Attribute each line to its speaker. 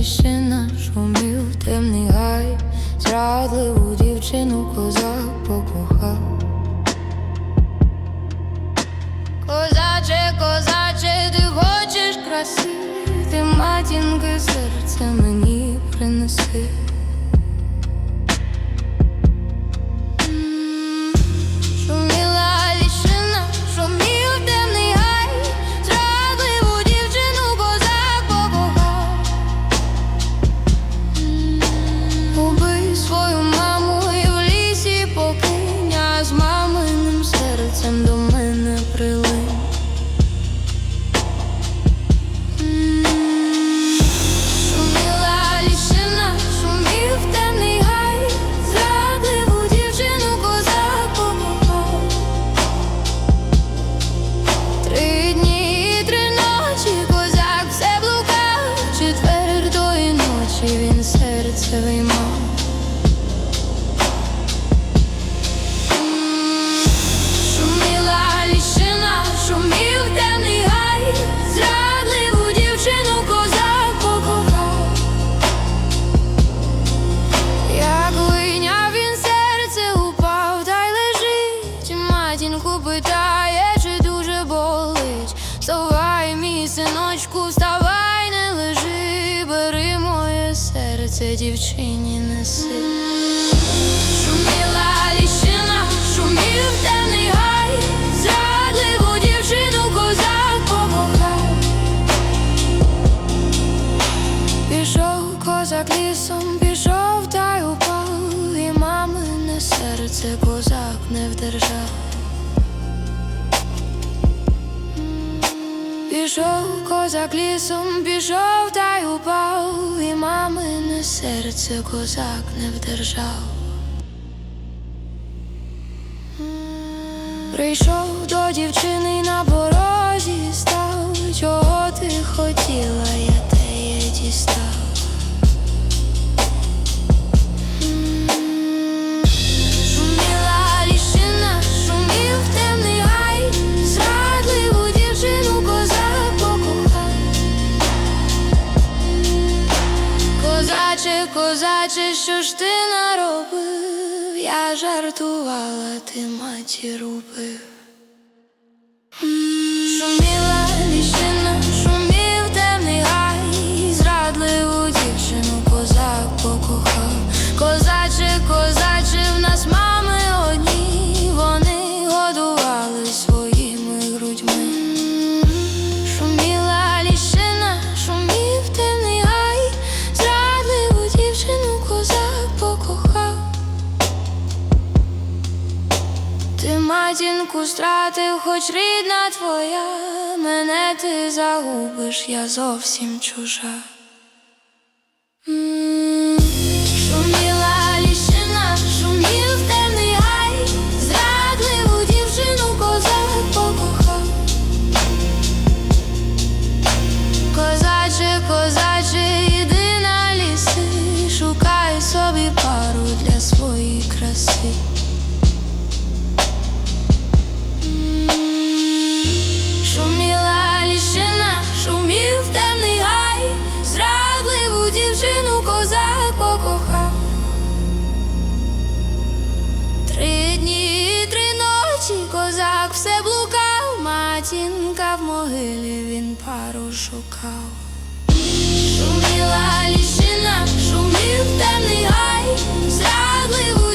Speaker 1: ліщина, шумів темний гай, зрадливу дівчину козак покохав. Козаче, козаче, ти хочеш краси, ти матінки серце мені принеси. Серце, дівчині неси. Шуміла ліщина, шумів темний гай, зрадливу дівчину козак покохав. Пішов козак лісом, пішов та й упав, і мамине серце козак не вдержав. Пішов козак лісом, пішов та серце козак не вдержав. Прийшов до дівчини на порозі став, чого ти хотіла, я те дістав. Козаче, що ж ти наробив? Я жартувала, ти матір убив. Ти матінку стратив, хоч рідна твоя, мене ти загубиш, я зовсім чужа. Могилі він пару шукав. Шуміла ліщина, шумів темний гай, зрадливу